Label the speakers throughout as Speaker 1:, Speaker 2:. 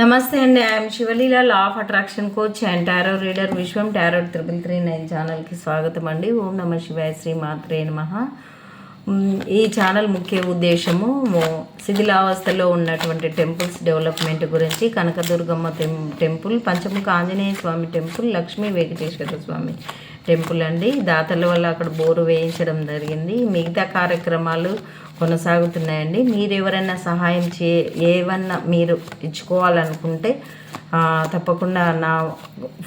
Speaker 1: నమస్తే అండి. I'm Sivaleela law of attraction coach and tarot reader Vishwam tarot triple three nine ఛానల్కి స్వాగతం అండి. ఓం నమ శివాయ శ్రీ మాత్రే నమః. ఈ ఛానల్ ముఖ్య ఉద్దేశము శిథిలావస్థలో ఉన్నటువంటి టెంపుల్స్ డెవలప్మెంట్ గురించి Kanakadurgamma టెం temple Panchamukha Anjaneya Swamy temple Lakshmi Venkateswara Swamy temple అండి దాతల వల్ల అక్కడ బోరు వేయించడం జరిగింది. మిగతా కార్యక్రమాలు కొనసాగుతున్నాయండి. మీరు ఎవరైనా సహాయం చే ఏమన్నా మీరు ఇచ్చుకోవాలనుకుంటే తప్పకుండా నా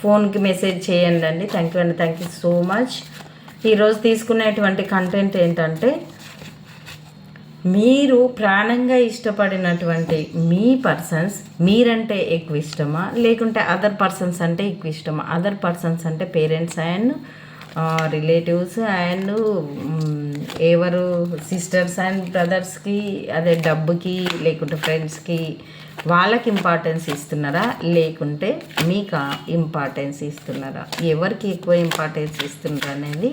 Speaker 1: ఫోన్కి మెసేజ్ చేయండి అండి థ్యాంక్ యూ అండి. Thank you so much. ఈరోజు తీసుకునేటువంటి కంటెంట్ ఏంటంటే మీరు ప్రాణంగా ఇష్టపడినటువంటి మీ పర్సన్స్ మీరంటే ఎక్కువ ఇష్టమా? లేకుంటే అదర్ పర్సన్స్ అంటే ఎక్కువ ఇష్టమా? అదర్ పర్సన్స్ అంటే పేరెంట్స్ అండ్ రిలేటివ్స్ అండ్ ఎవరు సిస్టర్స్ అండ్ బ్రదర్స్కి అదే డబ్బుకి లేకుంటే ఫ్రెండ్స్కి వాళ్ళకి ఇంపార్టెన్స్ ఇస్తున్నారా? లేకుంటే మీకు ఇంపార్టెన్స్ ఇస్తున్నారా? ఎవరికి ఎక్కువ ఇంపార్టెన్స్ ఇస్తున్నారా అనేది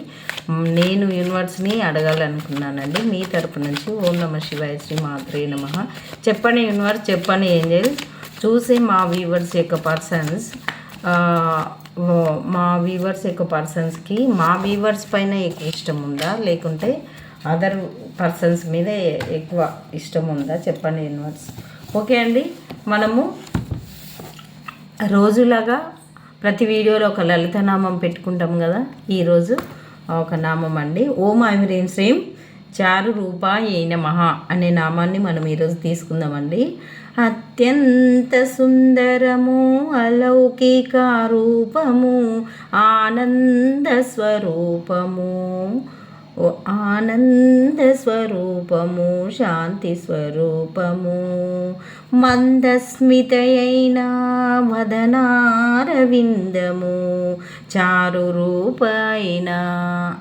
Speaker 1: నేను యూనివర్స్ని అడగాలనుకున్నానండి. మీ తరపు నుంచి ఓం నమ శివాయ శ్రీ మాత్రే నమ. చెప్పండి యూనివర్స్ చెప్పండి ఏంజల్. చూసే మా వ్యూవర్స్ యొక్క పర్సన్స్ మా వ్యూవర్స్ యొక్క పర్సన్స్కి మా వ్యూవర్స్ పైన ఎక్కువ ఇష్టం ఉందా? లేకుంటే అదర్ పర్సన్స్ మీద ఎక్కువ ఇష్టం ఉందా? చెప్పండి యూనివర్స్. ఓకే అండి మనము రోజులాగా ప్రతి వీడియోలో ఒక లలిత నామం పెట్టుకుంటాం కదా ఈరోజు ఒక నామం అండి. ఓం ఐమ్రీం శ్రీం చారు రూప ఏ మహా అనే నామాన్ని మనం ఈరోజు తీసుకుందామండి. అత్యంత సుందరము అలౌకిక రూపము ఆనంద స్వరూపము. ఆనంద స్వరూపము శాంతి స్వరూపము. మందస్మితయైన వదనారవిందము చారు రూపైన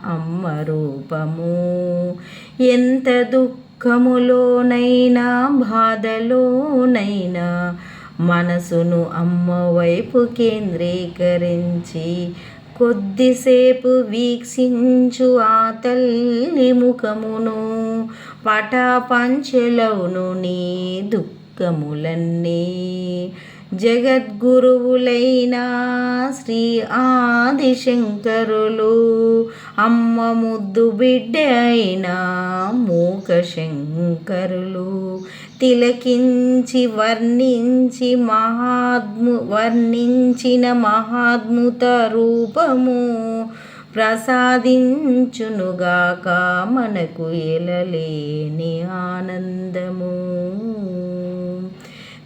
Speaker 1: అమ్మ రూపము. ఎంత దుఃఖములోనైనా బాధలోనైనా మనసును అమ్మ వైపు కేంద్రీకరించి కొద్దిసేపు వీక్షించు ఆ తల్లి ముఖమును. పటాపంచలవును నీ దుఃఖములన్నీ. జగద్గురువులైన శ్రీ ఆదిశంకరులు అమ్మ ముద్దు బిడ్డ అయిన మూక శంకరులు తిలకించి వర్ణించి మహాత్ము వర్ణించిన మహాద్ముత రూపము ప్రసాదించునుగాక మనకు ఎలలేని ఆనందము.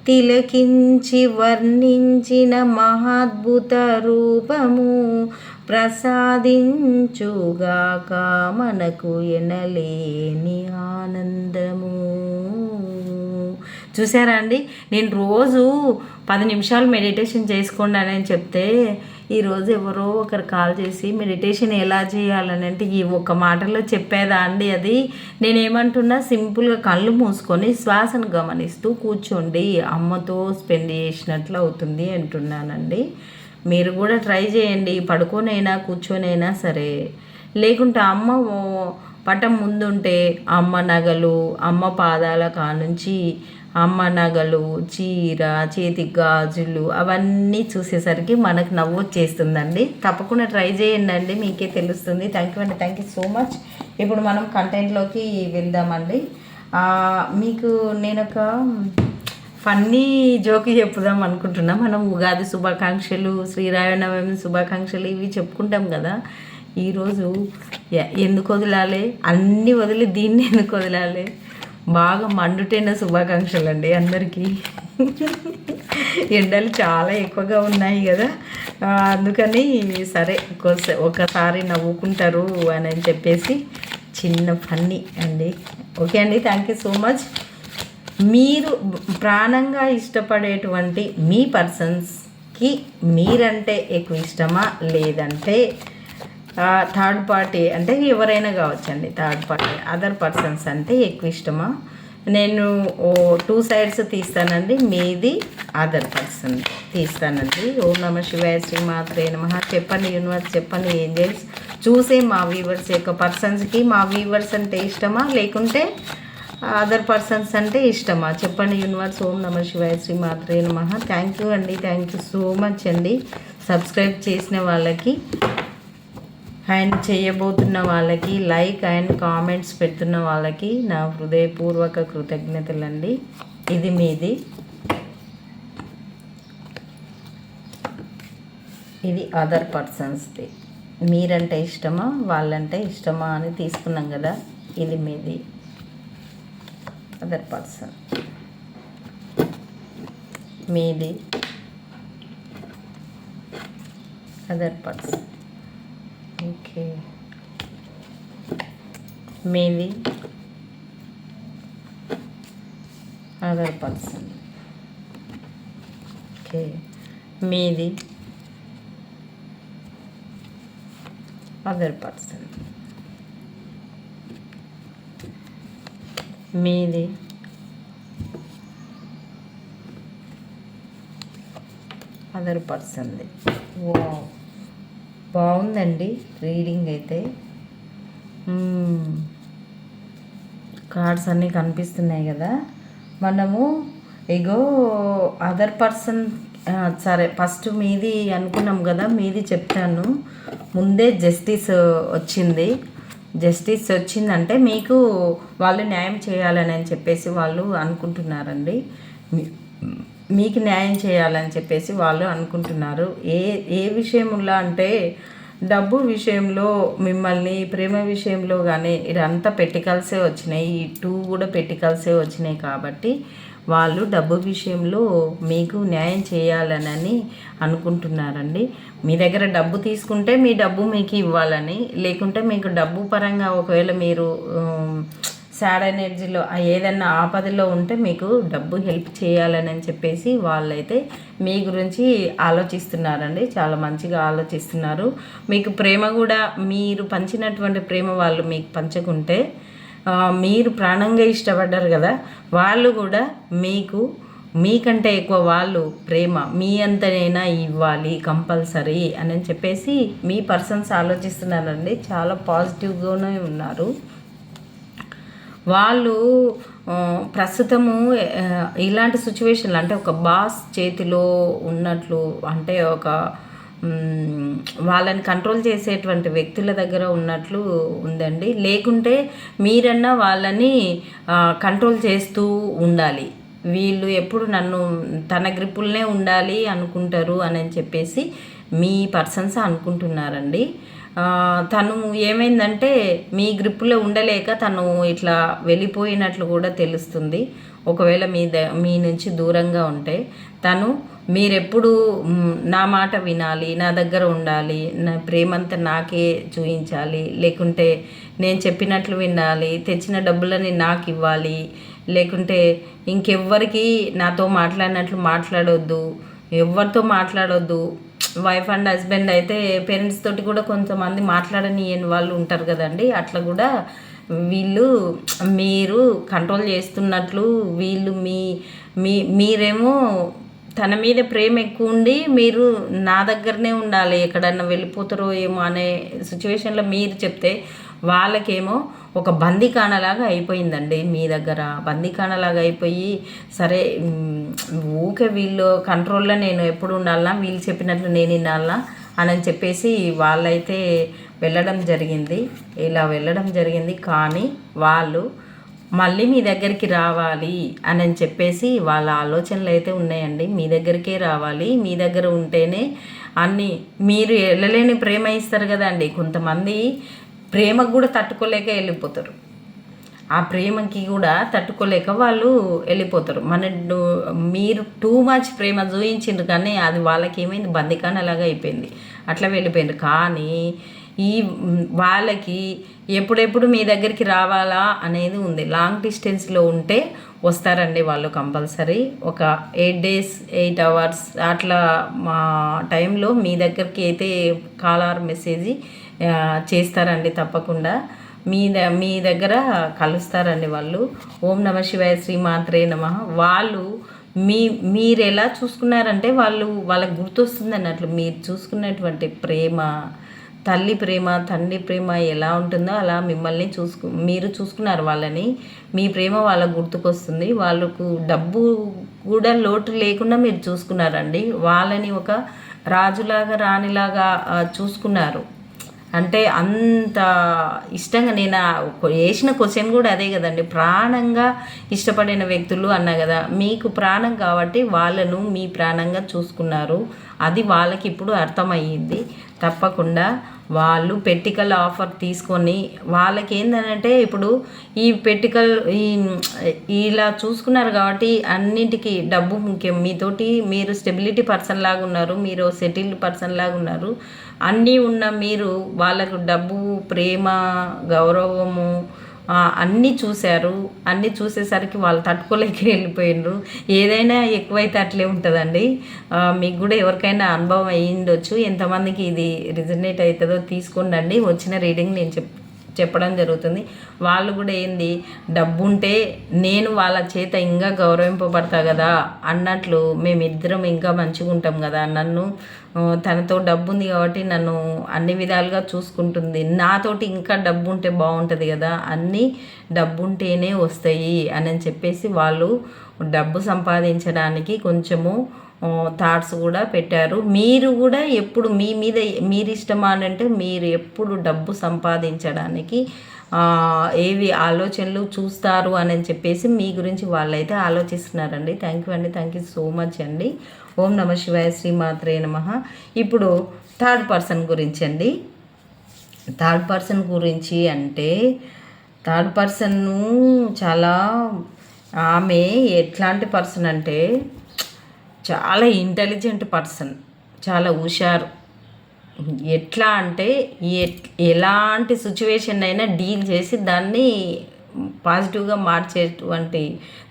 Speaker 1: తిలకించి వర్ణించిన మహాద్భుత రూపము ప్రసాదించుగాక మనకు ఎనలేని ఆనందము. చూసారా అండి? నేను రోజు పది నిమిషాలు మెడిటేషన్ చేసుకోండి అని చెప్తే ఈరోజు ఎవరో ఒకరు కాల్ చేసి మెడిటేషన్ ఎలా చేయాలని అంటే ఈ ఒక్క మాటలో చెప్పేదా అండి అది? నేనేమంటున్నా సింపుల్గా కళ్ళు మూసుకొని శ్వాసను గమనిస్తూ కూర్చోండి. అమ్మతో స్పెండ్ చేసినట్లు అవుతుంది అంటున్నానండి. మీరు కూడా ట్రై చేయండి. పడుకోనైనా కూర్చొనైనా సరే. లేకుంటే అమ్మ పటం ముందుంటే అమ్మ నగలు అమ్మ పాదాల కానుంచి అమ్మ నగలు చీర చేతి గాజులు అవన్నీ చూసేసరికి మనకు నవ్వు వచ్చేస్తుందండి. తప్పకుండా ట్రై చేయండి మీకే తెలుస్తుంది. థ్యాంక్ యూ అండి థ్యాంక్ యూ సో మచ్ ఇప్పుడు మనం కంటెంట్లోకి వెళ్దామండి. మీకు నేను ఒక ఫన్నీ జోకి చెప్పుదాం అనుకుంటున్నా. మనం ఉగాది శుభాకాంక్షలు శ్రీరామనవమి శుభాకాంక్షలు ఇవి చెప్పుకుంటాం కదా. ఈరోజు ఎందుకు వదలాలి? అన్నీ వదిలి దీన్ని ఎందుకు వదలాలి? బాగా మండుటైన శుభాకాంక్షలు అండి అందరికీ. ఎండలు చాలా ఎక్కువగా ఉన్నాయి కదా. అందుకని సరే ఒకసారి నవ్వుకుంటారు అని అని చెప్పేసి చిన్న ఫన్నీ అండి. ఓకే అండి థ్యాంక్ యూ సో మచ్. మీరు ప్రాణంగా ఇష్టపడేటువంటి మీ పర్సన్స్కి మీరంటే ఎక్కువ ఇష్టమా? లేదంటే థర్డ్ పార్టీ అంటే ఎవరైనా కావచ్చండి థర్డ్ పార్టీ అదర్ పర్సన్స్ అంటే ఎక్కువ ఇష్టమా? నేను ఓ టూ సైడ్స్ తీస్తానండి మీది అదర్ పర్సన్ తీస్తానండి. ఓం నమ శివాయ శ్రీ మాత్రే నమ. చెప్పండి యూనివర్స్ చెప్పండి ఏంజల్స్ చూసే మా వీవర్స్ యొక్క పర్సన్స్కి మా వీవర్స్ అంటే ఇష్టమా? లేకుంటే అదర్ పర్సన్స్ అంటే ఇష్టమా? చెప్పండి యూనివర్స్ ఓం నమ శివాయ శ్రీ మాత్రే నమ. థ్యాంక్ యూ అండి థ్యాంక్ యూ సో మచ్ అండి. సబ్స్క్రైబ్ చేసిన వాళ్ళకి అండ్ చేయబోతున్న వాళ్ళకి లైక్ అండ్ కామెంట్స్ పెడుతున్న వాళ్ళకి నా హృదయపూర్వక కృతజ్ఞతలండి. ఇది మీది. ఇది అదర్ పర్సన్స్ది మీరంటే ఇష్టమా వాళ్ళంటే ఇష్టమా అని తీసుకున్నాం కదా ఇది మీది. అదర్ పర్సన్ మీది. Other person okay. Mainly. Other person okay. Mainly. Other person mainly. Other person wow. బాగుందండి రీడింగ్ అయితే. కార్డ్స్ అన్నీ కనిపిస్తున్నాయి కదా. మనము ఇగో అదర్ పర్సన్ సరే ఫస్ట్ మీది అనుకున్నాం కదా మీది చెప్తాను. ముందే జస్టిస్ వచ్చింది. జస్టిస్ వచ్చిందంటే మీకు వాళ్ళు న్యాయం చేయాలని అని చెప్పేసి వాళ్ళు అనుకుంటున్నారండి. మీ- మీకు న్యాయం చేయాలని చెప్పేసి వాళ్ళు అనుకుంటున్నారు. ఏ ఏ విషయంలో అంటే డబ్బు విషయంలో మిమ్మల్ని ప్రేమ విషయంలో కానీ ఇదంతా పెట్టికల్సే వచ్చినాయి. ఈ టూ కూడా పెట్టికల్సే వచ్చినాయి కాబట్టి వాళ్ళు డబ్బు విషయంలో మీకు న్యాయం చేయాలనని అనుకుంటున్నారండి. మీ దగ్గర డబ్బు తీసుకుంటే మీ డబ్బు మీకు ఇవ్వాలని లేకుంటే మీకు డబ్బు పరంగా ఒకవేళ మీరు సాడ్ ఎనర్జీలో ఏదన్నా ఏదైనా ఆపదలో ఉంటే మీకు డబ్బు హెల్ప్ చేయాలని చెప్పేసి వాళ్ళైతే మీ గురించి ఆలోచిస్తున్నారండి. చాలా మంచిగా ఆలోచిస్తున్నారు. మీకు ప్రేమ కూడా మీరు పంచినటువంటి ప్రేమ వాళ్ళు మీకు పంచకుంటే మీరు ప్రాణంగా ఇష్టపడ్డారు కదా వాళ్ళు కూడా మీకు మీకంటే ఎక్కువ వాళ్ళు ప్రేమ మీ అంతనైనా ఇవ్వాలి కంపల్సరీ అని చెప్పేసి మీ పర్సన్స్ ఆలోచిస్తున్నారండి. చాలా పాజిటివ్గానే ఉన్నారు. వాళ్ళు ప్రస్తుతము ఇలాంటి సిచ్యువేషన్లు అంటే ఒక బాస్ చేతిలో ఉన్నట్లు అంటే ఒక వాళ్ళని కంట్రోల్ చేసేటువంటి వ్యక్తుల దగ్గర ఉన్నట్లు ఉందండి. లేకుంటే మీరన్నా వాళ్ళని కంట్రోల్ చేస్తూ ఉండాలి. వీళ్ళు ఎప్పుడు నన్ను తన గ్రిప్పులనే ఉండాలి అనుకుంటారు అని చెప్పేసి మీ పర్సన్స్ అనుకుంటున్నారండి. తను ఏమైందంటే మీ గ్రిప్పులో ఉండలేక తను ఇట్లా వెళ్ళిపోయినట్లు కూడా తెలుస్తుంది. ఒకవేళ మీ ద మీ నుంచి దూరంగా ఉంటే తను మీరెప్పుడు నా మాట వినాలి నా దగ్గర ఉండాలి నా ప్రేమంతా నాకే చూపించాలి లేకుంటే నేను చెప్పినట్లు వినాలి తెచ్చిన డబ్బులని నాకు ఇవ్వాలి లేకుంటే ఇంకెవ్వరికి నాతో మాట్లాడినట్లు మాట్లాడొద్దు ఎవరితో మాట్లాడొద్దు వైఫ్ అండ్ హస్బెండ్ అయితే పేరెంట్స్ తోటి కూడా కొంతమంది మాట్లాడనియని వాళ్ళు ఉంటారు కదండి. అట్లా కూడా వీళ్ళు మీరు కంట్రోల్ చేస్తున్నట్లు వీళ్ళు మీ మీ మీరేమో తన మీద ప్రేమ ఎక్కువ ఉండి మీరు నా దగ్గరనే ఉండాలి. ఎక్కడన్నా వెళ్ళిపోతారో ఏమో అనే సిచ్యువేషన్లో మీరు చెప్తే వాళ్ళకేమో ఒక బందీకానలాగా అయిపోయిందండి మీ దగ్గర. బందీకానలాగా అయిపోయి సరే ఊకే వీళ్ళు కంట్రోల్లో నేను ఎప్పుడు ఉండాలన్నా వీళ్ళు చెప్పినట్లు నేను వినాలనా అని చెప్పేసి వాళ్ళైతే వెళ్ళడం జరిగింది. ఇలా వెళ్ళడం జరిగింది. కానీ వాళ్ళు మళ్ళీ మీ దగ్గరికి రావాలి అని చెప్పేసి వాళ్ళ ఆలోచనలు అయితే ఉన్నాయండి. మీ దగ్గరికే రావాలి. మీ దగ్గర ఉంటేనే అన్నీ మీరు వెళ్ళలేని ప్రేమ ఇస్తారు కదండి. కొంతమంది ప్రేమకు కూడా తట్టుకోలేక వెళ్ళిపోతారు. ఆ ప్రేమకి కూడా తట్టుకోలేక వాళ్ళు వెళ్ళిపోతారు. మన మీరు టూ మచ్ ప్రేమ చూయించిండ్రు కానీ అది వాళ్ళకి ఏమైంది బందికానలాగా అయిపోయింది. అట్లా వెళ్ళిపోయింది కానీ ఈ వాళ్ళకి ఎప్పుడెప్పుడు మీ దగ్గరికి రావాలా అనేది ఉంది. లాంగ్ డిస్టెన్స్లో ఉంటే వస్తారండి వాళ్ళు కంపల్సరీ. ఒక ఎయిట్ డేస్ ఎయిట్ అవర్స్ అట్లా మా టైంలో మీ దగ్గరికి అయితే కాల్ ఆర్ మెసేజ్ చేస్తారండి తప్పకుండా. మీ ద మీ దగ్గర కలుస్తారండి వాళ్ళు. ఓం నమ శివాయ శ్రీ మాత్రే నమ. వాళ్ళు మీ మీరు ఎలా చూసుకున్నారంటే వాళ్ళు వాళ్ళకి గుర్తొస్తుంది అన్నట్లు మీరు చూసుకున్నటువంటి ప్రేమ తల్లి ప్రేమ తండ్రి ప్రేమ ఎలా ఉంటుందో అలా మిమ్మల్ని చూసుకు మీరు చూసుకున్నారు వాళ్ళని. మీ ప్రేమ వాళ్ళకు గుర్తుకొస్తుంది. వాళ్ళకు డబ్బు కూడా లోటు లేకుండా మీరు చూసుకున్నారండి. వాళ్ళని ఒక రాజులాగా రాణిలాగా చూసుకున్నారు. అంటే అంత ఇష్టంగా నేను వేసిన క్వశ్చన్ కూడా అదే కదండి. ప్రాణంగా ఇష్టపడిన వ్యక్తులు అన్నా కదా మీకు ప్రాణం కాబట్టి వాళ్ళను మీ ప్రాణంగా చూసుకున్నారు. అది వాళ్ళకి ఇప్పుడు అర్థమయ్యింది. తప్పకుండా వాళ్ళు పెట్టికల్ ఆఫర్ తీసుకొని వాళ్ళకి ఏంటంటే ఇప్పుడు ఈ పెట్టికల్ ఈ ఇలా చూసుకున్నారు కాబట్టి అన్నింటికి డబ్బు ముఖ్యం. మీతోటి మీరు స్టెబిలిటీ పర్సన్ లాగా ఉన్నారు మీరు సెటిల్డ్ పర్సన్ లాగా ఉన్నారు అన్నీ ఉన్న మీరు వాళ్ళకు డబ్బు ప్రేమ గౌరవము అన్నీ చూశారు. అన్నీ చూసేసరికి వాళ్ళు తట్టుకోలేక వెళ్ళిపోయినారు. ఏదైనా ఎక్కువైతే అట్లే ఉంటుందండి. మీకు కూడా ఎవరికైనా అనుభవం అయ్యిండొచ్చు. ఎంతమందికి ఇది రిజనేట్ అవుతుందో తీసుకోండి వచ్చిన రీడింగ్ నేను చెప్ చెప్పడం జరుగుతుంది. వాళ్ళు కూడా ఏంది? డబ్బు ఉంటే నేను వాళ్ళ చేత ఇంకా గౌరవింపబడతా కదా అన్నట్లు మేమిద్దరం ఇంకా మంచిగా ఉంటాం కదా. నన్ను తనతో డబ్బు ఉంది కాబట్టి నన్ను అన్ని విధాలుగా చూసుకుంటుంది. నాతోటి ఇంకా డబ్బు ఉంటే బాగుంటుంది కదా. అన్నీ డబ్బు ఉంటేనే వస్తాయి అని చెప్పేసి వాళ్ళు డబ్బు సంపాదించడానికి కొంచెము థాట్స్ కూడా పెట్టారు. మీరు కూడా ఎప్పుడు మీ మీద మీరు ఇష్టమా అని అంటే మీరు ఎప్పుడు డబ్బు సంపాదించడానికి ఏవి ఆలోచనలు చూస్తారు అని చెప్పేసి మీ గురించి వాళ్ళైతే ఆలోచిస్తున్నారండి. థ్యాంక్ యూ అండి. థ్యాంక్ యూ సో మచ్ అండి. ఓం నమ శివాయ శ్రీమాత్రే నమ. ఇప్పుడు థర్డ్ పర్సన్ గురించి అండి. థర్డ్ పర్సన్ గురించి అంటే థర్డ్ పర్సన్ను చాలా ఆమె ఎట్లాంటి పర్సన్ అంటే చాలా ఇంటెలిజెంట్ పర్సన్ చాలా హుషారు. ఎట్లా అంటే ఎలాంటి సిచ్యువేషన్ అయినా డీల్ చేసి దాన్ని పాజిటివ్గా మార్చేటువంటి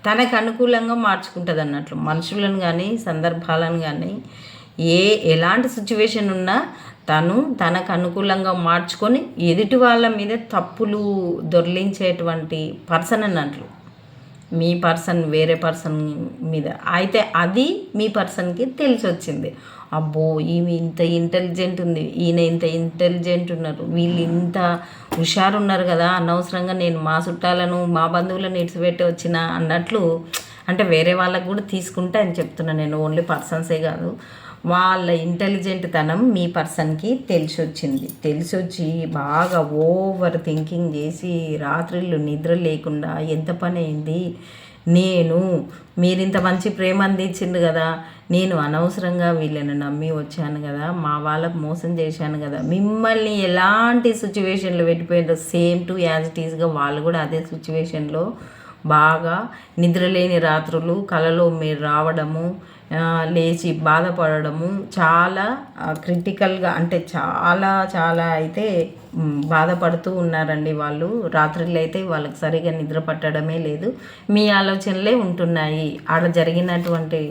Speaker 1: తనకు అనుకూలంగా మార్చుకుంటుంది అన్నట్లు. మనుషులను కానీ సందర్భాలను కానీ ఏ ఎలాంటి సిచ్యువేషన్ ఉన్నా తను తనకు అనుకూలంగా మార్చుకొని ఎదుటి వాళ్ళ మీద తప్పులు దొర్లించేటువంటి పర్సన్ అన్నట్లు. మీ పర్సన్ వేరే పర్సన్ మీద. అయితే అది మీ పర్సన్కి తెలిసి వచ్చింది అబ్బో ఈమె ఇంత ఇంటెలిజెంట్ ఉంది ఈయన ఇంత ఇంటెలిజెంట్ ఉన్నారు వీళ్ళు ఇంత హుషారు ఉన్నారు కదా అనవసరంగా నేను మా చుట్టాలను మా బంధువులను ఇడిచిపెట్టి వచ్చిన అన్నట్లు అంటే వేరే వాళ్ళకు కూడా తీసుకుంటా అని చెప్తున్నా నేను ఓన్లీ పర్సన్సే కాదు. వాళ్ళ ఇంటెలిజెంట్ తనం మీ పర్సన్కి తెలిసి వచ్చింది తెలిసి వచ్చి బాగా ఓవర్ థింకింగ్ చేసి రాత్రిళ్ళు నిద్ర లేకుండా ఎంత పని అయింది? నేను మీరింత మంచి ప్రేమ అందించింది కదా. నేను అనవసరంగా వీళ్ళని నమ్మి వచ్చాను కదా. మా వాళ్ళకు మోసం చేశాను కదా. మిమ్మల్ని ఎలాంటి సిచ్యువేషన్లో పెట్టిపోయిందో సేమ్ టు యాజ్ ఇట్ ఈస్గా వాళ్ళు కూడా అదే సిచ్యువేషన్లో బాగా నిద్రలేని రాత్రులు కలలో మీరు రావడము లేచి బాధపడము చాలా క్రిటికల్గా అంటే చాలా చాలా అయితే బాధపడుతూ ఉన్నారండి వాళ్ళు. రాత్రులు అయితే వాళ్ళకి సరిగా నిద్ర పట్టడమే లేదు. మీ ఆలోచనలే ఉంటున్నాయి ఆడ జరిగినటువంటి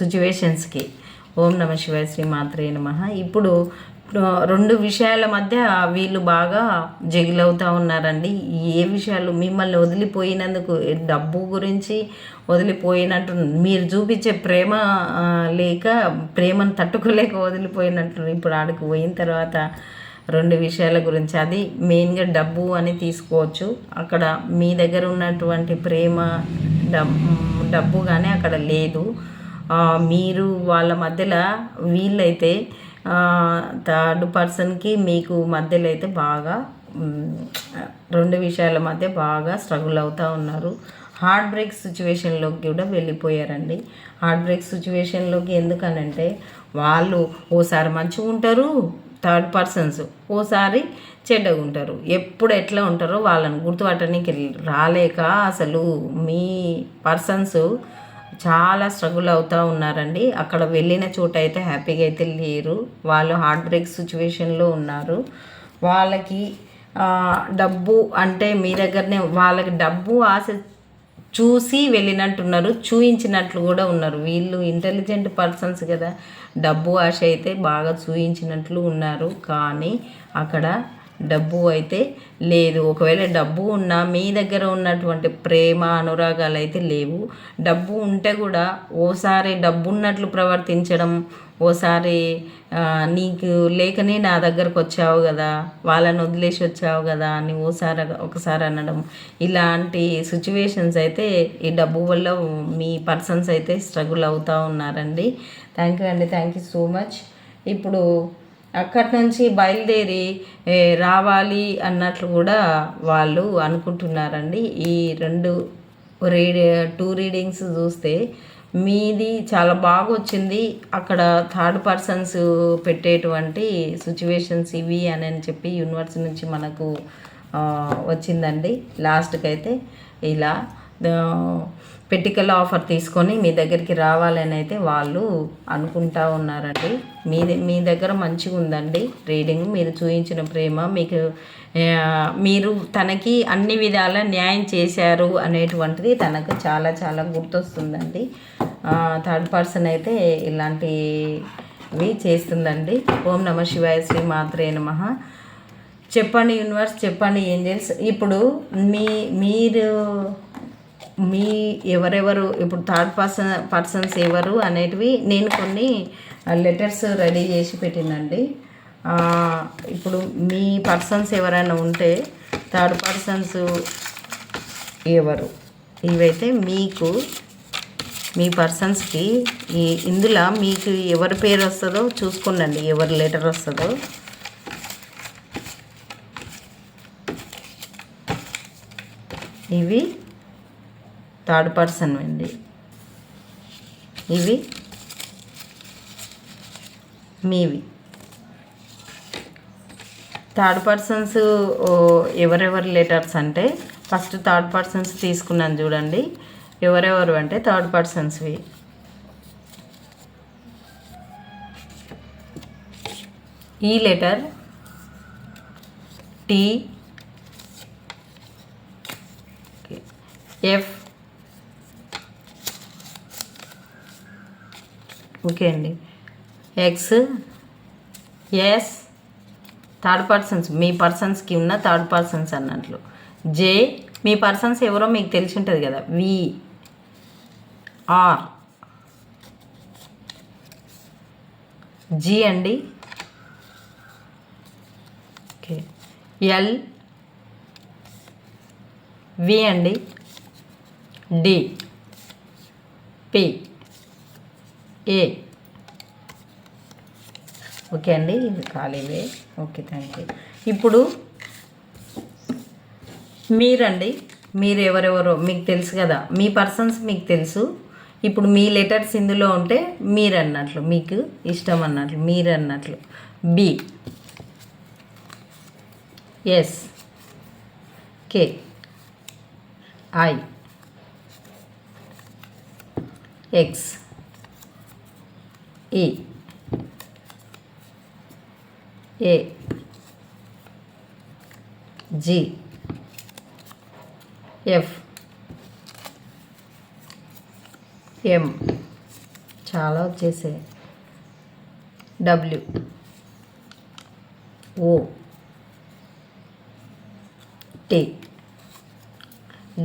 Speaker 1: సిచ్యువేషన్స్కి ఓం నమ శివాయ శ్రీ మాత్రే నమ. ఇప్పుడు రెండు విషయాల మధ్య వీళ్ళు బాగా జగిలవుతూ ఉన్నారండి. ఏ విషయాలు మిమ్మల్ని వదిలిపోయినందుకు డబ్బు గురించి వదిలిపోయినట్టు మీరు చూపించే ప్రేమ లేక ప్రేమను తట్టుకోలేక వదిలిపోయినట్టు ఇప్పుడు ఆడికి పోయిన తర్వాత రెండు విషయాల గురించి. అది మెయిన్గా డబ్బు అని తీసుకోవచ్చు. అక్కడ మీ దగ్గర ఉన్నటువంటి ప్రేమ డబ్బు కానీ అక్కడ లేదు. మీరు వాళ్ళ మధ్యలో వీళ్ళైతే థర్డ్ పర్సన్కి మీకు మధ్యలో అయితే బాగా రెండు విషయాల మధ్య బాగా స్ట్రగుల్ అవుతూ ఉన్నారు. హార్ట్ బ్రేక్ సిచ్యువేషన్లోకి కూడా వెళ్ళిపోయారండి. హార్ట్ బ్రేక్ సిచ్యువేషన్లోకి ఎందుకనంటే వాళ్ళు ఓసారి మంచిగా ఉంటారు థర్డ్ పర్సన్స్ ఓసారి చెడ్డగా ఉంటారు. ఎప్పుడు ఎట్లా ఉంటారో వాళ్ళని గుర్తుపట్టడానికి రాలేక అసలు మీ పర్సన్స్ చాలా స్ట్రగుల్ అవుతూ ఉన్నారండి. అక్కడ వెళ్ళిన చోట అయితే హ్యాపీగా అయితే లేరు. వాళ్ళు హార్ట్ బ్రేక్ సిచ్యువేషన్లో ఉన్నారు. వాళ్ళకి డబ్బు అంటే మీ దగ్గరనే వాళ్ళకి డబ్బు ఆశ చూసి వెళ్ళినట్టున్నారు. చూయించినట్లు కూడా ఉన్నారు. వీళ్ళు ఇంటెలిజెంట్ పర్సన్స్ కదా. డబ్బు ఆశ అయితే బాగా చూయించినట్లు ఉన్నారు. కానీ అక్కడ డబ్బు అయితే లేదు. ఒకవేళ డబ్బు ఉన్నా మీ దగ్గర ఉన్నటువంటి ప్రేమ అనురాగాలు అయితే లేవు. డబ్బు ఉంటే కూడా ఓసారి డబ్బు ఉన్నట్లు ప్రవర్తించడం ఓసారి నీకు లేకనే నా దగ్గరకు వచ్చావు కదా వాళ్ళని వదిలేసి వచ్చావు కదా అని ఓసారి ఒకసారి అనడం. ఇలాంటి సిచ్యువేషన్స్ అయితే ఈ డబ్బు వల్ల మీ పర్సన్స్ అయితే స్ట్రగుల్ అవుతూ ఉన్నారండి. థ్యాంక్ యూ అండి. థ్యాంక్ యూ సో మచ్ ఇప్పుడు అక్కడి నుంచి బయలుదేరి రావాలి అన్నట్లు కూడా వాళ్ళు అనుకుంటున్నారండి. ఈ రెండు రీడి టూ రీడింగ్స్ చూస్తే మీది చాలా బాగా వచ్చింది అక్కడ థర్డ్ పర్సన్స్ పెట్టేటువంటి సిచ్యువేషన్స్ ఇవి అని అని చెప్పి యూనివర్స్ నుంచి మనకు వచ్చిందండి. లాస్ట్కి అయితే ఇలా పెటికల్ ఆఫర్ తీసుకొని మీ దగ్గరికి రావాలని అయితే వాళ్ళు అనుకుంటా ఉన్నారండి. మీ మీ దగ్గర మంచిగా ఉందండి రీడింగ్ మీరు చూపించిన ప్రేమ మీకు మీరు తనకి అన్ని విధాల న్యాయం చేశారు అనేటువంటిది తనకు చాలా చాలా గుర్తొస్తుందండి. థర్డ్ పర్సన్ అయితే ఇలాంటివి చేస్తుందండి. ఓం నమ శివాయ శ్రీ మాత్రే నమ. చెప్పండి యూనివర్స్ చెప్పండి ఏంజల్స్. ఇప్పుడు మీ మీరు మీ ఎవరెవరు ఇప్పుడు థర్డ్ పర్సన్ పర్సన్స్ ఎవరు అనేటివి నేను కొన్ని లెటర్స్ రెడీ చేసి పెట్టినండి ఇప్పుడు మీ పర్సన్స్ ఎవరైనా ఉంటే థర్డ్ పర్సన్స్ ఎవరు? ఇవైతే మీకు మీ పర్సన్స్కి ఈ ఇందులో మీకు ఎవరి పేరు వస్తుందో చూసుకోండి ఎవరి లెటర్ వస్తుందో. ఇవి థర్డ్ పర్సన్ అండి. ఇవి? మీవి. థర్డ్ పర్సన్స్ ఎవరెవరు లెటర్స్ అంటే ఫస్ట్ థర్డ్ పర్సన్స్ తీసుకున్నాను చూడండి. ఎవరెవరు అంటే థర్డ్ పర్సన్స్వి. ఈ లెటర్ టీ ఎఫ్ ఓకే అండి. ఎక్స్ ఎస్ థర్డ్ పర్సన్స్ మీ పర్సన్స్కి ఉన్న థర్డ్ పర్సన్స్ అన్నట్లు. జే మీ పర్సన్స్ ఎవరో మీకు తెలిసి ఉంటుంది కదా. వి ఆర్ జి అండి. ఓకే. ఎల్ వి అండి. D P A. ఓకే అండి ఇవి ఖాళీవే ఓకే థ్యాంక్ యూ. ఇప్పుడు మీరండి మీరు ఎవరెవరో మీకు తెలుసు కదా మీ పర్సన్స్ మీకు తెలుసు. ఇప్పుడు మీ లెటర్స్ ఇందులో ఉంటే మీరు అన్నట్లు మీకు ఇష్టం అన్నట్లు మీరు అన్నట్లు B. S. K. I. X. E A G F M చాలా వచ్చేసాయి. W O T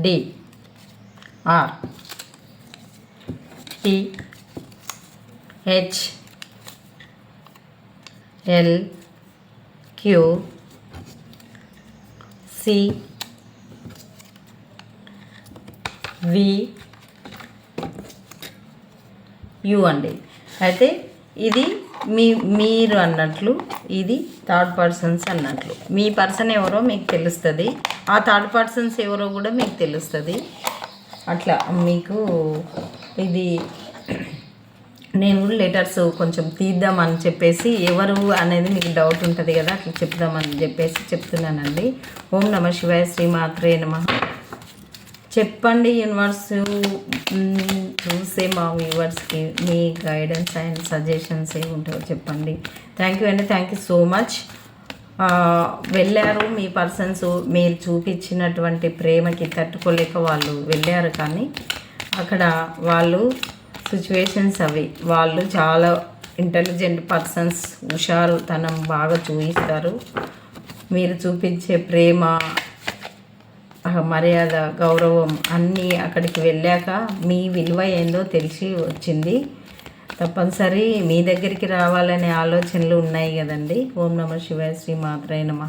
Speaker 1: D R T H L Q C V U అండి. అయితే ఇది మీ మీరు అన్నట్లు ఇది థర్డ్ పర్సన్స్ అన్నట్లు. మీ పర్సన్ ఎవరో మీకు తెలుస్తుంది. ఆ థర్డ్ పర్సన్స్ ఎవరో కూడా మీకు తెలుస్తుంది. అట్లా మీకు ఇది నేను కూడా లెటర్స్ కొంచెం తీద్దామని చెప్పేసి ఎవరు అనేది మీకు డౌట్ ఉంటుంది కదా అట్లా చెప్దామని చెప్పేసి చెప్తున్నానండి. ఓం నమ శివాయ శ్రీ మాత్రే నమ. చెప్పండి యూనివర్స్ చూసే మా వ్యూవర్స్కి మీ గైడెన్స్ అండ్ సజెషన్స్ ఏముంటాయో చెప్పండి. థ్యాంక్ యూ అండి థ్యాంక్ యూ సో మచ్ వెళ్ళారు మీ పర్సన్స్ మీరు చూపించినటువంటి ప్రేమకి తట్టుకోలేక వాళ్ళు వెళ్ళారు కానీ అక్కడ వాళ్ళు సిచ్యువేషన్స్ అవి. వాళ్ళు చాలా ఇంటెలిజెంట్ పర్సన్స్ హుషారు తనం బాగా చూపిస్తారు మీరు చూపించే ప్రేమ మర్యాద గౌరవం అన్నీ అక్కడికి వెళ్ళాక మీ విలువ ఏందో తెలిసి వచ్చింది. తప్పనిసరి మీ దగ్గరికి రావాలనే ఆలోచనలు ఉన్నాయి కదండి. ఓం నమ శివాయ శ్రీ మాత్రే నమ.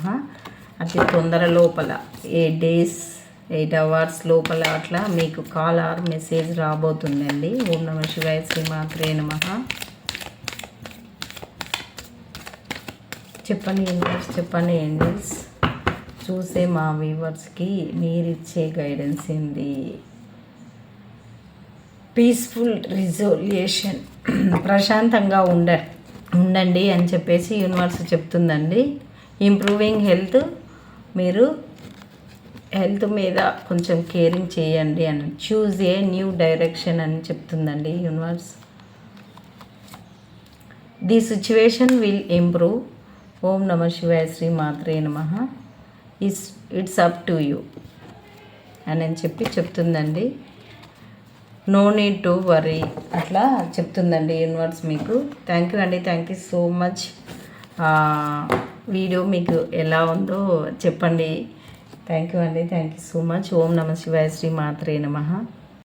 Speaker 1: అతి తొందర లోపల ఏ డేస్ ఎయిట్ అవర్స్ లోపల అట్లా మీకు కాల్ ఆర్ మెసేజ్ రాబోతుందండి. ఓం నమ శివాయ శ్రీమాత్రే నమ. చెప్పండి ఏంజల్స్ చెప్పండి ఏంజల్స్ చూసే మా వ్యూవర్స్కి మీరిచ్చే గైడెన్స్ ఏంది? Peaceful resolution. ప్రశాంతంగా ఉండ ఉండండి అని చెప్పేసి యూనివర్స్ చెప్తుందండి. ఇంప్రూవింగ్ హెల్త్ మీరు హెల్త్ మీద కొంచెం కేరింగ్ చేయండి అని. చూజ్ ఏ న్యూ డైరెక్షన్ అని చెప్తుందండి universe. The situation will improve. ఓం నమ శివాయ శ్రీ మాత్రే నమ. It's it's up to you అని అని చెప్పి చెప్తుందండి. నో నీడ్ టు వరీ అట్లా చెప్తుందండి యూనివర్స్ మీకు. థ్యాంక్ యూ అండి. Thank you so much video మీకు ఎలా ఉందో చెప్పండి. థ్యాంక్ యూ అండి థ్యాంక్ యూ సో మచ్ ఓం నమ శివాయ శ్రీ మాత్రే నమ